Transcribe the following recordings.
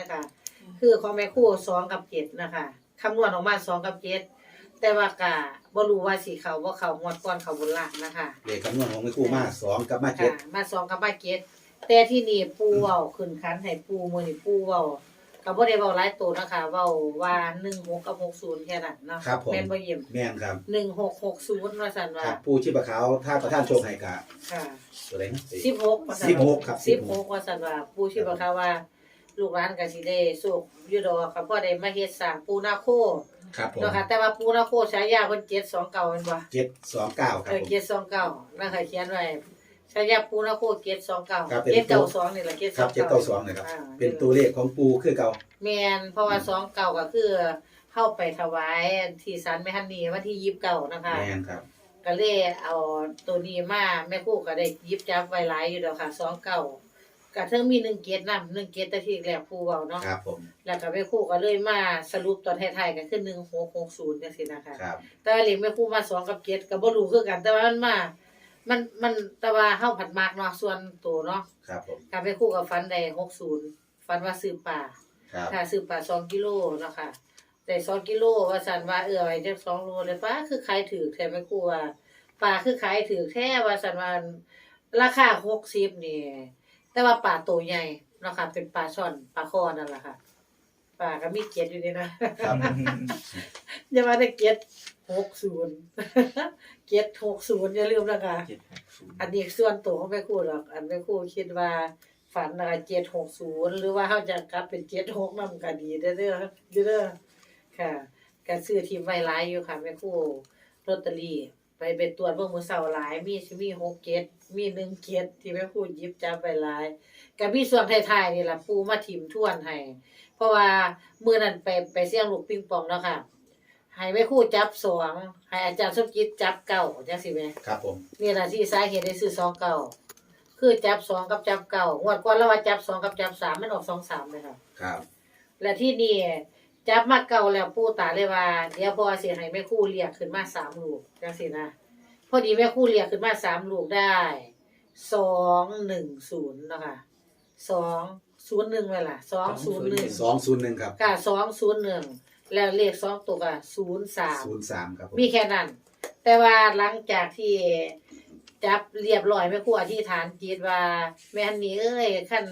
นะคะ คือของแม่ครู่สองกับเจ็ดนะคะคำนวณออกมาสองกับเจ็ดแต่ว่ากะบ่รู้ว่าสิเขาบ่เขางวดก่อนเขาบนล่างนะคะเลขคำนวณของแม่ครู่มาสองกับมาเจ็ดค่ะมาสองกับมาเจ็ดแต่ที่นี่ปูเว้าขึ้นคันให้ปูมื้อนี้ปูเว้าก็บ่ได้เว้าหลายตัวนะคะเว้าว่า16กับ60แค่นั้นเนาะครับผมแม่นบ่ยิ้มแม่นครับ1660ว่าซั่นว่าครับผู้ชีพขาวถ้าประธานโชคให้กะค่ะตัวไหนนะ16ว่าซั่นสิบหกครับสิบหกว่าซั่นว่าปูชีพเขาว่า ลูกหลานก็สิได้สุขอยู่ดอกค่ะเพราะได้มาเฮ็ดสร้างปูนาโคครับผมเนาะค่ะแต่ว่าปูนาโคฉายาเพิ่น729แม่นบ่เจ็ดสองเก้าครับเออผมเกียรติสองเก้านั่นค่ะเขียนไว้ชายาปูนาโคเกียรติสองเก้าครับเป็นเกียรติเก้าสองนี่แหละเกียรติคสรัอบงเจ็ดเก้าเก้าสองนะครับเป็นตัวเลขของปูคือเก่า แมนเพราะว่าสองเก้าก็คือเข้าไปถวายที่ศาลแม่ฮันนี่วันที่ยิบเก้านะคะ แม่นครับ ก็เลยเอาตัวนี้มาแม่ครู่ก็ได้หยิบจับไว้หลายอยู่ดอกค่ะสองเก้า ก็เทิงมีหนึ่งเกียรตินำหนึ่งเกียรติแต่ที่แรกผู้เว้าเนาะครับผมแล้วก็แม่ครู่ก็เลยมาสรุปตอนท้ายๆก็คือหนึ่งหกหกศูนย์จังซี่นะคะครับแต่ว่าเลี้ยงแม่ครู่มาสองกับเจ็ดก็บ่รู้คือกัน แต่ว่ามันมา มันมันแต่ว่าเฮาผัดมากเนาะส่วนตัวเนาะครับผมการแม่ครู่กับฟันได้60ฟันว่าซื้อป่าครับค่ะซื้อป่า2กิโลเนาะค่ะได้2กิโลว่าซั่นว่าเออไว้จัก2โลเลยป้าคือขายถือแท้แม่ครู่ว่าป่าคือขายถือแท้ว่าซั่นว่าราคา60นี่ แต่ว่าป่าตัวใหญ่เนาะค่ะ เป็นปลาช่อนปลาคอนั่นแหละค่ะป่าก็มีเกล็ดอยู่นี่นะครับ อย่ามาได้เก็ดหกศูนย์เก็ดหกศูนย์อย่าลืมนะคะเจ็ดหกศูนย์อันนี้ส่วนตัวของแม่ครูหรอก อันแม่ครูคิดว่าฝันนะคะเจ็ดหกศูนย์หรือว่าเขาจะกลับเป็นเจ็ดหกนำก็ดีเด้อเด้อเด้อเด้อค่ะการซื้อทีมไว้หลายอยู่ค่ะแม่ครูลอตเตอรี่ ไปเป็นตรวจเบิ่งมื้อเช้าหลาย มีสิมีหกเก็ดมีหนึ่งเก็ดที่แม่ครูหยิบจับไปหลายก็มีส่วนท้ายๆนี่ล่ะปูมาทิมทวนให้เพราะว่ามื้อนั้นไปไปเสี่ยงลูกปิงปองเนาะค่ะให้แม่ครู่จับสองให้อาจารย์สมจิตจับเก้าจังสิแม่ครับผมนี่ล่ะที่สาเหตุได้ซื้อสองเก้าคือจับสองกับจับเก้างวดก่อนเราว่าจับสองกับจับสามมันออกสองสามเลยค่ะครับ และที่นี่ จับมาเก่าแล้วปู่ตาเลยว่า เดี๋ยวพอสิให้แม่ครู่เรียกขึ้นมาสามลูกจังสินะพอดีแม่ครู่เรียกขึ้นมาสามลูกได้สองหนึ่งศูนย์เนาะคะสองศูนย์หนึ่งไว้ล่ะสองศูนย์หนึ่งสองศูนย์หนึ่งครับค่ะสองศูนย์หนึ่งแล้วเลขสองตัวก็ศูนย์สามศูนย์สามครับผมมีแค่นั้น แต่ว่าหลังจากที่ จับเรียบร้อยแม่ครูอธิษฐานจิตว่า แม่ฮันนี่เอ้ยขั้น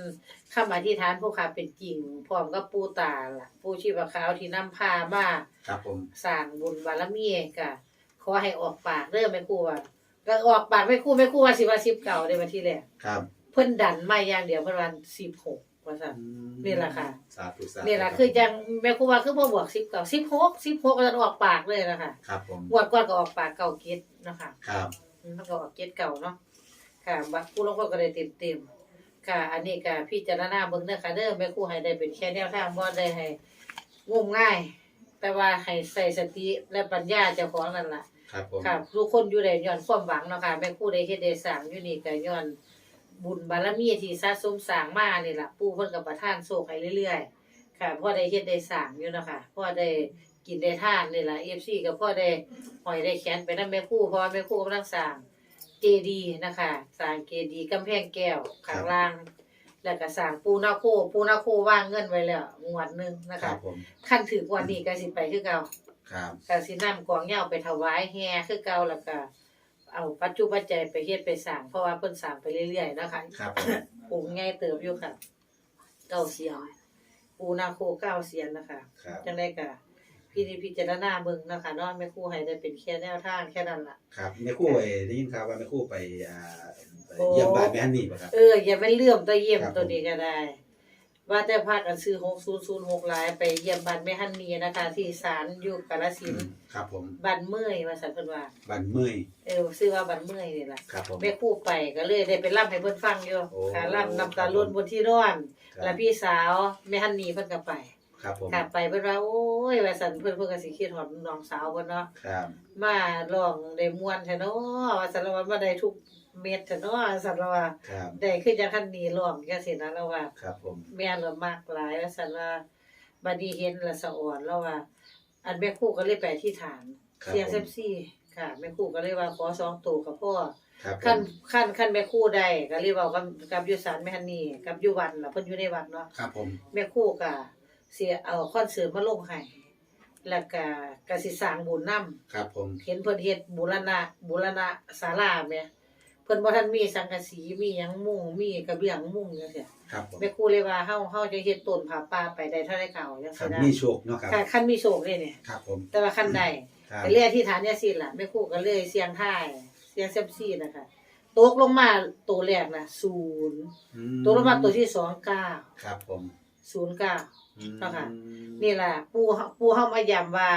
คำอธิษฐานผู้ขาเป็นจริงพร้อมกับปู่ตาล่ะปู่ชีพขาวที่นำพามาครับผมสร้างบุญบารมีก็ขอให้ออกปากเด้อแม่ครูว่าก็ออกปากแม่ครูแม่ครูว่าสิว่า10เก่าได้มาที่แรกครับเพิ่นดันมาอย่างเดียวเพิ่นว่า16ว่าซั่นนี่แหละค่ะสาธุสาธุนี่ล่ะคือจังแม่ครูว่าคือบ่บวก10เก่า16 16ก็จะออกปากเลยนะคะครับผมงวดก่อนก็ออกปากเก่าเก็ดเนาะคะครับอื มมันก็ออกเก็ดเก่าเนาะค่ะบัดผู้ลงคนก็ได้เต็มเต็มๆค่ะ อันนี้ก็พี่จารณาเบิ่งเด้อค่ะเด้อแม่ครูให้ได้เป็นแค่แนวทางบ่ได้ให้งมง่าย แต่ว่าให้ใส่สติและปัญญาเจ้าของนั่นล่ะ ครับผม ค่ะทุกคนอยู่ได้ย้อนความหวังเนาะค่ะแม่ครูได้เฮ็ดได้สร้างอยู่นี่ก็ย้อนบุญบารมีที่สะสมสร้างมานี่ล่ะปู่เพิ่นก็ประทานโชคให้เรื่อยๆ ค่ะพ่อได้เฮ็ดได้สร้างอยู่เนาะค่ะพ่อได้ กินได้ทานนี่ล่ะ FC ก็พ่อได้หอยได้แขนไปนำแม่ครูเพราะว่าแม่ครูกำลังสร้างเจดีย์นะคะสร้างเจดีย์กำแพงแก้วข้างล่าง แล้วก็สร้างปูนาโคปูนาโควางเงินไว้แล้วงวดหนึงนะครัคะบผมคันถึงวันนี้ก็สิไปคือเก่า ครับก็สินำกองเหย้าไปถวายแห่คือเก่าแล้วก็เอาปัจจุปัจจัยไปเฮ็ดไปสร้างเพราะว่าเพิ่นสร้างไปเรื่อยๆนะคะครับปูง่ายเติบอยู่ค่ะเก้าเสียงปูนาโคเก้าเสียงนะคะครับจังได้กะ พี่นิพิจารณาเบิ่งนะคะเนาะแม่ครูให้ได้เป็นแค่แนวทางแค่นั้นล่ะ ครับแม่ครู่เอได้ยินข่าวว่าแม่ครู่ไปอ่าไปโอ้เยี่ยมบ้านแม่ฮันนี่ป่ะครับ เออ อย่าไปเลื่อมตัวเยี่ยมครับตัวนี้ก็ได้ ว่าแต่พากันซื้อ6006หลายไปเยี่ยมบ้านแม่ฮันนี่นะคะ ที่ศาลอยู่กาฬสินธุ์ครับผมบ้านเมื่อยว่าซั่นเพิ่นว่าบ้านเมื่อยเออซื้อว่าบ้านเมื่อยนี่ล่ะ ครับผม แม่ครูไปก็เลยได้ไปร่ำให้เพิ่นฟังอยู่โอ้ ค่ะร่ำน้ำตาล้นบนที่นอนครับแล้วพี่สาวแม่ฮันนี่เพิ่นก็ไป ครับผม กลับไปเพิ่นว่าโอ้ยว่าซั่นเพิ่นเพิ่นก็สิคิดฮอดน้องสาวเพิ่นเนาะครับ มาร้องได้ม่วนแท้เนาะว่าซั่นแล้วว่ามาได้ทุกเม็ดแท้เนาะว่าซั่นแล้วว่าครับ ได้คือจังคันนี้ร้องจังซี่นะแล้วว่า ครับผม แม่เรามากหลายว่าซั่นว่าบัดนี้เห็นและสะอ่อนแล้วว่า อันแม่ครูก็เลยไปที่ฐานครับเสียงผม เซมซี่คค่ะแม่ครู่ก็เลยว่าขอสองตัวกับพ่อครับผมขั้นขั้นขั้นแม่ครู่ได้ก็เลยเว้ากับกับอยู่ศาลแม่ฮันนี่กับอยู่วัดน่ะเพิ่นอยู่ในวัดเนาะครับผม แม่ครู่ก็ เสียเอาคอนเสิร์ตมาลงให้แล้วก็ก็สิสร้างบุญนำครับผมเห็นเพิ่นเฮ็ดบูรณะบูรณะศาลาแหม่เพิ่นบ่ทันมีสังกะสีมีหยังมุงมีกระเบื้องมุงจังซี่ครับผมแม่ครูเลยว่าเฮาเฮาจะเฮ็ดต้นผาป่าไปได้เท่าใดเก่าจังครัซี่บนะมีโชคเนาะครับค่ะคันมีโชคเลยเนี่ย ครับผมแต่ว่าคันใด ครับก็เลยอธิษฐานจังซี่ล่ะแม่ครูก็เลยเสียงทายเสียงเซยมซีนะคะตกลงมาตัวแรกน่ะ0อืตกลงมาตัวที่สองเก้าครับผมศูนย์เก้าอืม เนาะค่ะ นี่ล่ะ ปู่เฮาปู่เฮามาย้ำว่า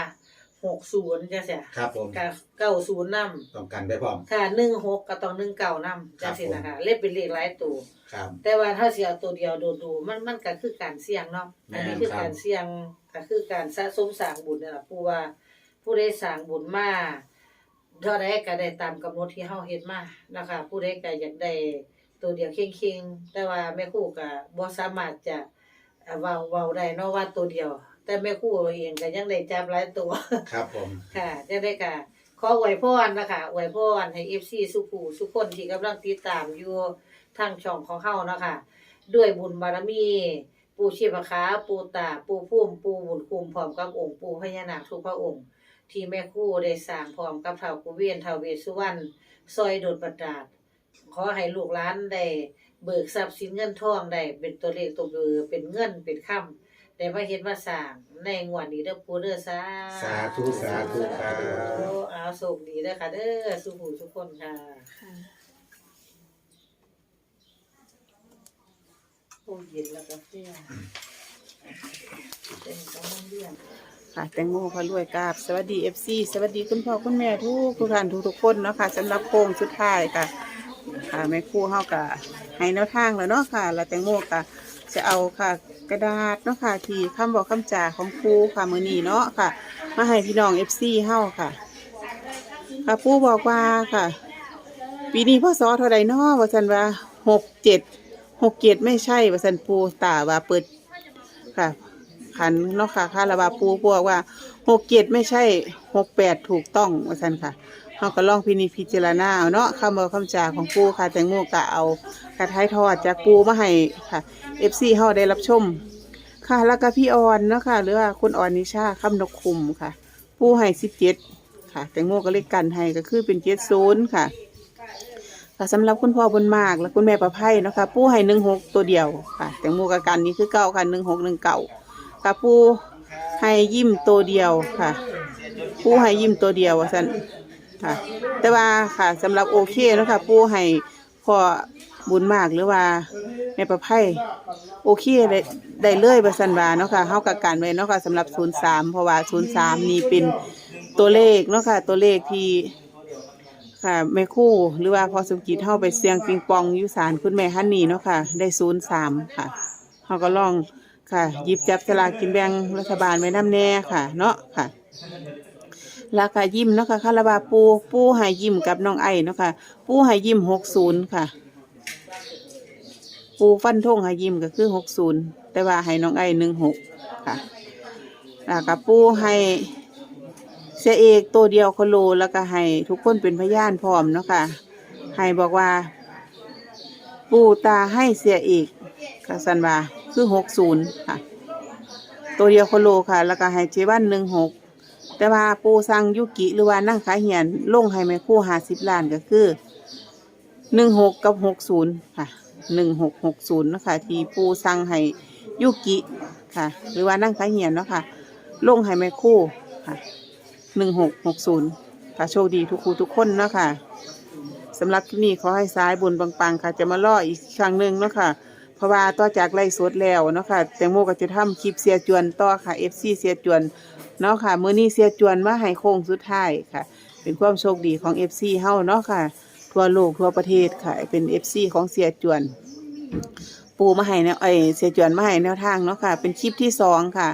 60จังซี่ครับผมกับ90นำต้องกันได้พร้อม ค่ะหนึ่งหกก็ต้องหนึ่งเก้านำจังซี่นะคะเลขเป็นเลขหลายตัว ครับ แต่ว่าถ้าสิเอาตัวเดียวโดดดูมันมันก็คือการเสี่ยงเนาะอันนี้คือแม่นครับการเสี่ยงก็คือการสะสมสร้างบุญนี่ล่ะผู้ว่าผู้ใดสร้างบุญมาเท่าใดก็ได้ตามกำหนดที่เฮาเฮ็ดมานะคะผู้ใดก็อยากได้ตัวเดียวเข่งๆแต่ว่าแม่ครูก็บ่สามารถจะ เอ่อเว้าเว้าได้เนาะว่าตัวเดียว แต่แม่ครูเองก็ยังได้จับหลายตัว ครับผม ค่ะจะได้ค่ะ ขออวยพรนะคะอวยพรให้ FC สุภูสุคนที่กำลังติดตามอยู่ทางช่องของเฮาเนาะค่ะด้วยบุญบารมี ปู่ชีพขาปู่ตา ปู่พุ่มปู่บุญคุมพร้อมกับองค์ ปู่พญานาคทุกพระองค์ ที่แม่ครูได้สร้างพร้อมกับเฒ่ากุเวียนเฒ่าเวสสุวรรณซอยโดดบันดาลขอให้ลูกหลานได้ เบิกทรัพย์สินเงินทองได้เป็นตัวเลขตัวเบอร์เป็นเงินเป็นคำได้มาเฮ็ดมาสร้างในงวดนี้เด้อปู่เด้อสาสาธุสาธุครับโอ้เอาโชคดีเด้อค่ะเด้อสุขูทุกคนค่ะโอ้เย็นแล้วก็เสียเป็นกำลังเรียนค่ะแตงโมพระรวยกราบสวัสดีเอฟซีสวัสดีคุณพ่อคุณแม่ทุกทุกท่านทุกทุกๆคนเนาะค่ะสำหรับโค้งสุดท้ายค่ะ ค่ะแม่ครู่เฮากับ ให้แนวทางแล้วเนาะค่ะ แล้วแตงโมก็จะเอาค่ะ กระดาษเนาะค่ะ ที่คำบอกคำจาของครูค่ะมือนี้เนาะค่ะ มาให้พี่น้องเอฟซีเฮาค่ะ ค่ะปู่บอกว่าค่ะ ปีนี้พ่อสอเท่าไรเนาะว่าสันว่าหกเจ็ดหกเจ็ดไม่ใช่ว่าสันปูตาว่าเปิดค่ะขันเนาะค่ะค่าราบาปูบอกว่าหกเจ็ดไม่ใช่หกแปดถูกต้องว่าสันค่ะ เขาก็ลองพินิจพิจารณาเอาเนาะคำบอกคำจาของปูค่ะ แตงโมกะเอากระท้ายทอดจากปูมาให้ค่ะเอฟซีเฮาได้รับชม ค่ะแล้วก็พี่ออนเนาะค่ะหรือว่าคุณออนนิชาคำนกคุมค่ะ ปูให้สิบเจ็ดค่ะ แตงโมก็เลขกันให้ก็คือเป็นเจ็ดศูนย์ค่ะค่ะสำหรับคุณพ่อบุญมากและคุณแม่ประไพเนาะคะ ปูให้หนึ่งหกตัวเดียวค่ะ แตงโมกับกันนี้คือเก้าค่ะหนึ่งหกหนึ่งเก้าค่ะปูให้ยิ้มตัวเดียวค่ะ ปูให้ยิ้มตัวเดียวว่าสัน ค่ะ แต่ว่าค่ะสำหรับโอเคเนาะค่ะ ปูให้พอบุญมากหรือว่าแม่ประไพโอเคได้ได้เลยประสันวาเนาะค่ะเฮากับกันไว้เนาะค่ะสำหรับศูนย์สามเพราะว่าศูนย์สามนี่เป็นตัวเลขเนาะค่ะ ตัวเลขที่ค่ะแม่คู่หรือว่าพอสมกิจเข้าไปเสียงปิงปองอยุสานคุณแม่ฮันนี่เนาะค่ะ ได้ศูนย์สามค่ะเขาก็ลองค่ะหยิบจับสลากกินแบ่งรัฐบาลไว้น้ำแน่ค่ะ เนาะค่ะ ราคายิ้มเนาะค่ะคาราบาปูปูใหายยิ้มกับน้องไอ้เนาะค่ะ ปูใหายยิ้มหกศูนย์ค่ะ ปูฟันทงใหายยิ้มก็คือหกศูนย์แต่ว่าให้น้องไอหนึ่งหกค่ะแล้วก็ปูให้เสียเอกตัวเดียวโคโลแล้วก็ให้ทุกคนเป็นพยานพร้อมเนาะค่ะให้บอกว่า ปูตาให้เสียเอกค่ะสันว่าคือหกศูนย์ค่ะ ตัวเดียวโคโลค่ะ แล้วก็ให้เจวันหนึ่งหก แต่ว่าปูสั่งยุกิหรือว่านั่งขายเหียนลงให้แม่คู่หาสิบล้านก็คือหนึ่งหกกับหกศูนย์ค่ะหนึ่งหกหกศูนย์เนาะคะที่ปูสั่งให้ยุกิค่ะ หรือว่านั่งขายเหียนเนาะค่ะลงให้แม่คู่ค่ะหนึ่งหกหกศูนย์ค่ะโชคดีทุกครูทุกคนเนาะค่ะสำหรับที่นี่ขอให้ซ้ายบุญปังๆค่ะ จะมาล่ออีกครั้งหนึ่งเนาะค่ะเพราะว่าต่อจากไล่สดแล้วเนาะค่ะแตงโมก็จะทำคลิปเสียจวนต่อค่ะเอฟซีเสียจวน เนาะค่ะ มื้อนี้เสียจวนมาให้โค้งสุดท้ายค่ะ เป็นความโชคดีของเอฟซีเฮาเนาะค่ะ ทั่วโลกทั่วประเทศค่ะ เป็นเอฟซีของเสียจวน ปูมาให้แนวเอยเสียจวนมาให้แนวทางเนาะค่ะ เป็นคลิปที่สองค่ะ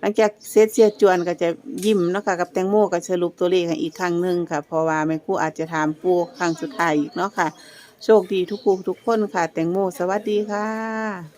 หลังจากเซตเสียจวนก็จะยิ้มเนาะค่ะกับแตงโมก็สรุปตัวเลขให้อีกครั้งหนึ่งค่ะ เพราะว่าแม่ครูอาจจะถามปูครั้งสุดท้ายอีกเนาะค่ะ โชคดีทุกครูทุกคนค่ะ แตงโมสวัสดีค่ะ